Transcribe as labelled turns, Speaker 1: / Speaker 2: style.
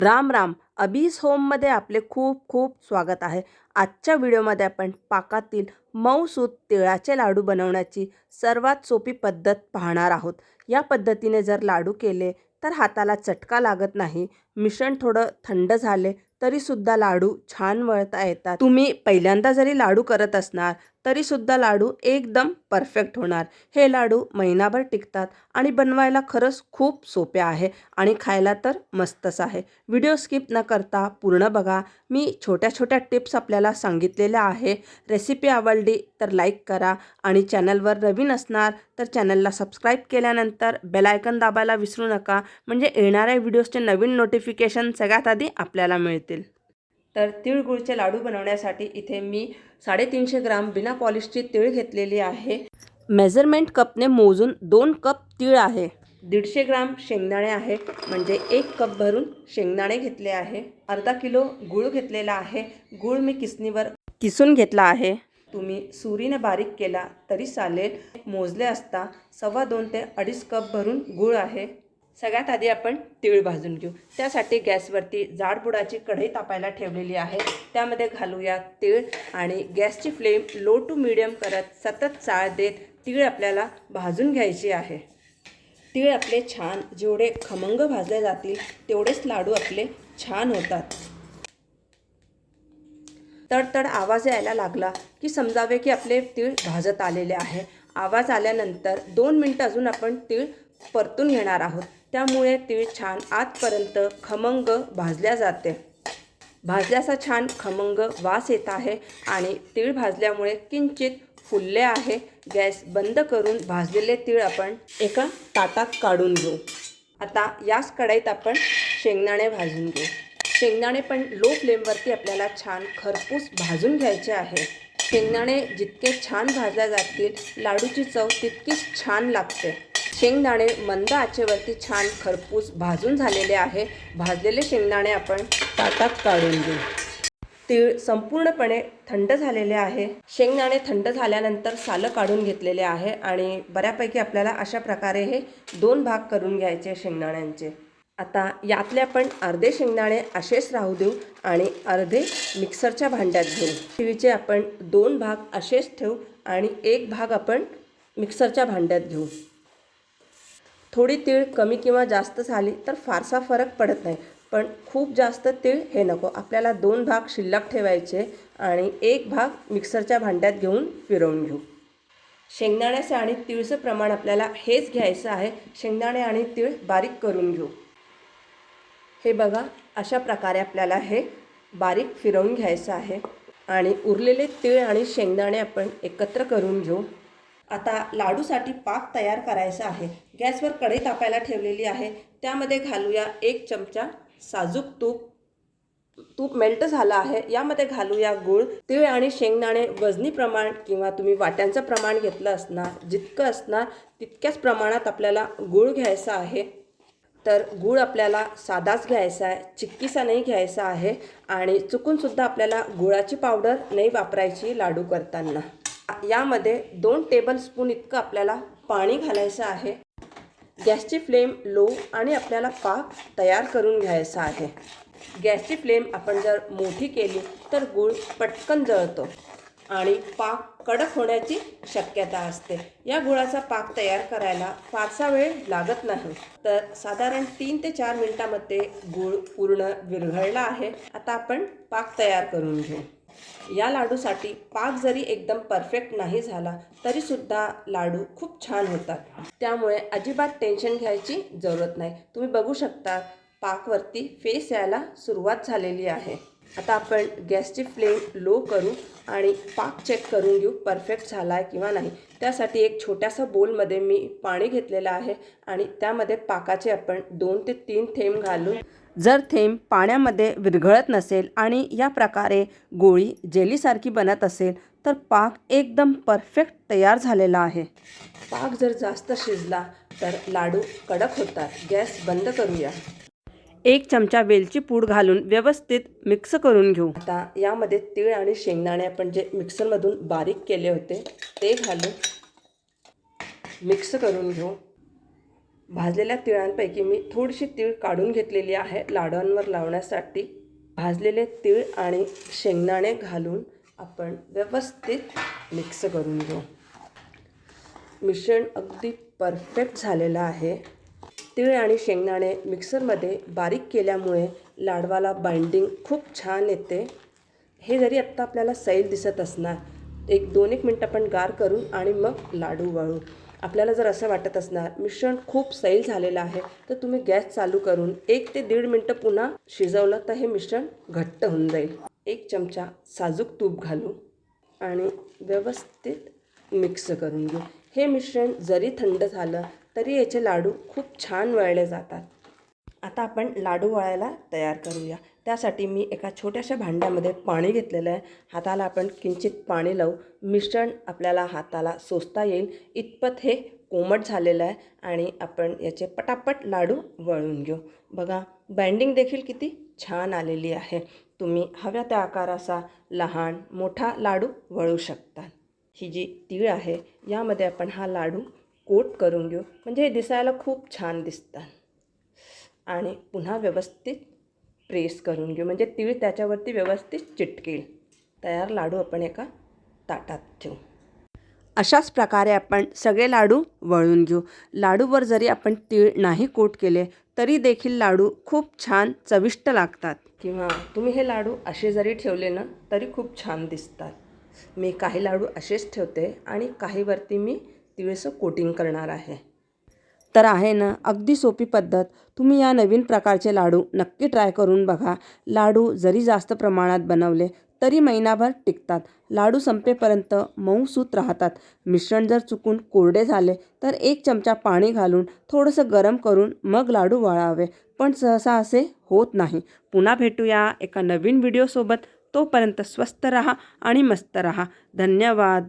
Speaker 1: राम राम. अबीज होममध्ये आपले खूप खूप स्वागत आहे. आजच्या व्हिडिओमध्ये आपण पाकातील मऊसूत तिळाचे लाडू बनवण्याची सर्वात सोपी पद्धत पाहणार आहोत. या पद्धतीने जर लाडू केले तर हाताला चटका लागत नाही. मिश्रण थोडं थंड झाले तरीसुद्धा लाडू छान वळता येतात. तुम्ही पहिल्यांदा जरी लाडू करत असणार तरीसुद्धा लाडू एकदम परफेक्ट होणार. हे लाडू महिनाभर टिकतात आणि बनवायला खरंच खूप सोपे आहे आणि खायला तर मस्तच आहे. व्हिडिओ स्किप न करता पूर्ण बघा. मी छोट्या छोट्या टिप्स आपल्याला सांगितलेल्या आहे. रेसिपी आवडली तर लाईक करा आणि चॅनलवर नवीन असणार तर चॅनलला सबस्क्राईब केल्यानंतर बेलायकन दाबायला विसरू नका. म्हणजे येणाऱ्या व्हिडिओजचे नवीन नोटिफिकेशन सगळ्यात आधी आपल्याला मिळतील. तर तिळगुळचे लाडू बनवण्यासाठी इथे मी साडेतीनशे ग्राम बिना पॉलिशची तीळ घेतलेली आहे. मेजरमेंट कपने मोजून दोन कप तीळ आहे. दीडशे ग्राम शेंगदाणे आहे म्हणजे एक कप भरून शेंगदाणे घेतले आहे. अर्धा किलो गूळ घेतलेला आहे. गूळ मी किसणीवर किसून घेतला आहे. तुम्ही सुरीने बारीक केला तरी चालेल. मोजले असता सव्वा दोन ते अडीच कप भरून गूळ आहे. सगळ्यात आधी आपण तीळ भाजून घेऊ. त्यासाठी गॅसवरती जाडबुडाची कढई तापायला ठेवलेली आहे. त्यामध्ये घालूया तीळ आणि गॅसची फ्लेम लो टू मिडियम करत सतत चाळ देत तीळ आपल्याला भाजून घ्यायची आहे. तीळ आपले छान जेवढे खमंग भाजले जातील तेवढेच लाडू आपले छान होतात. तडतड आवाज यायला लागला की समजावे की आपले तीळ भाजत आलेले आहे. आवाज आल्यानंतर दोन मिनटं अजून आपण तीळ परतून घेणार आहोत. त्यामुळे तीळ छान आतपर्यंत खमंग भाजल्या जाते. भाजल्याचा छान खमंग वास येत आहे आणि तीळ भाजल्यामुळे किंचित फुलले आहे. गॅस बंद करून भाजलेले तीळ आपण एका ताटात काढून घेऊ. आता याच कढईत आपण शेंगदाणे भाजून घेऊ. शेंगदाणे पण लो फ्लेमवरती आपल्याला छान खरपूस भाजून घ्यायचे आहे. शेंगदाणे जितके छान भाजल्या जातील लाडूची चव तितकीच छान लागते. शेंगदाणे मंद आचेवरती छान खरपूस भाजून झालेले आहे. भाजलेले शेंगदाणे आपण ताटात काढून घेऊ. तीळ संपूर्णपणे थंड झालेले आहे. शेंगदाणे थंड झाल्यानंतर सालं काढून घेतलेले आहे आणि बऱ्यापैकी आपल्याला अशा प्रकारे हे दोन भाग करून घ्यायचे शेंगदाण्यांचे. आता यातले आपण अर्धे शेंगदाणे असेच राहू देऊ आणि अर्धे मिक्सरच्या भांड्यात घेऊ. तिळीचे आपण दोन भाग असेच ठेवू आणि एक भाग आपण मिक्सरच्या भांड्यात घेऊ. थोडी तीळ कमी किंवा जास्त झाली तर फारसा फरक पडत नाही. पण खूप जास्त तीळ हे नको. आपल्याला दोन भाग शिल्लक ठेवायचे आणि एक भाग मिक्सरच्या भांड्यात घेऊन फिरवून घेऊ. शेंगदाण्याचं आणि तिळचं प्रमाण आपल्याला हेच घ्यायचं आहे. शेंगदाणे आणि तीळ बारीक करून घेऊ. हे बघा अशा प्रकारे आपल्याला हे बारीक फिरवून घ्यायचं आहे. आणि उरलेले तीळ आणि शेंगदाणे आपण एकत्र करून घेऊ. आता लाडूसाठी पाक तयार करायचा आहे. गॅसवर कढई तापायला ठेवलेली आहे. त्यामध्ये घालूया एक चमचा साजूक तूप. तूप मेल्ट झालं आहे. यामध्ये घालूया गूळ तीळ आणि शेंगदाणे. वजनी प्रमाण किंवा तुम्ही वाट्यांचं प्रमाण घेतलं असणार जितकं असणार तितक्याच प्रमाणात आपल्याला गूळ घ्यायचा आहे. तर गूळ आपल्याला साधाच घ्यायचा आहे चिक्कीचा नाही घ्यायचा आहे आणि चुकूनसुद्धा आपल्याला गुळाची पावडर नाही वापरायची लाडू करताना. यामध्ये दोन टेबलस्पून इतकं आपल्याला पाणी घालायचं आहे. गॅसची फ्लेम लो आणि आपल्याला पाक तयार करून घ्यायचा आहे. गॅसची फ्लेम आपण जर मोठी केली तर गूळ पटकन जळतो आणि पाक कडक होण्याची शक्यता असते. या गुळाचा पाक तयार करायला फारसा वेळ लागत नाही. तर साधारण तीन ते चार मिनटामध्ये गूळ पूर्ण विरघळला आहे. आता आपण पाक तयार करून घेऊ. या लाडूसाठी पाक जरी एकदम परफेक्ट नाही झाला तरीसुद्धा लाडू खूप छान होतात. त्यामुळे अजिबात टेन्शन घ्यायची जरूरत नाही. तुम्ही बघू शकता पाकवरती फेस यायला सुरुवात झालेली आहे. आता आपण गॅसची फ्लेम लो करू आणि पाक चेक करून घेऊ परफेक्ट झाला आहे किंवा नाही. त्यासाठी एक छोट्यासा बोलमध्ये मी पाणी घेतलेलं आहे आणि त्यामध्ये पाकाचे आपण दोन ते तीन थेंब घालून जर थेंब पाण्यामध्ये विरघळत नसेल आणि या प्रकारे गोळी जेलीसारखी बनत असेल तर पाक एकदम परफेक्ट तयार झालेला आहे. पाक जर जास्त शिजला तर लाडू कडक होतात. गॅस बंद करूया. एक चमचा वेलची पूड घालून व्यवस्थित मिक्स करून घेऊ. आता यामध्ये तीळ आणि शेंगदाणे आपण जे मिक्सरमधून बारीक केले होते ते घालून मिक्स करून घेऊ. भाजलेल्या तिळांपैकी मी थोडीशी तीळ काढून घेतलेली आहे लाडवांवर लावण्यासाठी. भाजलेले तीळ आणि शेंगदाणे घालून आपण व्यवस्थित मिक्स करून घेऊ. मिश्रण अगदी परफेक्ट झालेलं आहे. तीळ आणि शेंगदाणे मिक्सरमध्ये बारीक केल्यामुळे लाडवाला बाइंडिंग खूप छान येते. हे जरी आत्ता आपल्याला सैल दिसत असणार एक दोन एक मिनटं आपण गार करून आणि मग लाडू वळू. आपल्याला जर असं वाटत असणार मिश्रण खूप सैल झालेलं आहे तर तुम्ही गॅस चालू करून एक ते दीड मिनटं पुन्हा शिजवलं तर हे मिश्रण घट्ट होऊन जाईल. एक चमचा साजूक तूप घालू आणि व्यवस्थित मिक्स करून घेऊ. हे मिश्रण जरी थंड झालं तरी याचे लाडू खूप छान वळले जातात. आता आपण लाडू वळायला तयार करूया. त्यासाठी मी एका छोट्याशा भांड्यामध्ये पाणी घेतलेलं आहे. हाताला आपण किंचित पाणी लावू. मिश्रण आपल्याला हाताला सोसता येईल. इतपत हे कोमट झालेलं आहे आणि आपण याचे पटापट लाडू वळून घेऊ. बघा बँडिंग देखील किती छान आलेली आहे. तुम्ही हव्या त्या आकाराचा लहान मोठा लाडू वळू शकता. ही जी तीळ आहे यामध्ये आपण हा लाडू कोट करून घेऊ. म्हणजे हे दिसायला खूप छान दिसतात. आणि पुन्हा व्यवस्थित प्रेस करून घेऊ. म्हणजे तीळ त्याच्यावरती व्यवस्थित चिटकेल. तयार लाडू आपण एका ताटात ठेवू. अशाच प्रकारे आपण सगळे लाडू वळून घेऊ. लाडूवर जरी आपण तीळ नाही कोट केले तरी देखील लाडू खूप छान चविष्ट लागतात. किंवा तुम्ही हे लाडू असे जरी ठेवले ना तरी खूप छान दिसतात. मी काही लाडू असेच ठेवते आणि काहीवरती मी तिळेचं कोटिंग करणार आहे. तर आहे ना अगदी सोपी पद्धत. तुम्ही या नवीन प्रकारचे लाडू नक्की ट्राय करून बघा. लाडू जरी जास्त प्रमाणात बनवले तरी महिनाभर टिकतात. लाडू संपेपर्यंत मऊसूत राहतात. मिश्रण जर चुकून कोरडे झाले तर एक चमचा पाणी घालून थोडंसं गरम करून मग लाडू वळावे. पण सहसा असे होत नाही. पुन्हा भेटूया एका नवीन व्हिडिओसोबत तोपर्यंत स्वस्त रहा आणि मस्त रहा. धन्यवाद.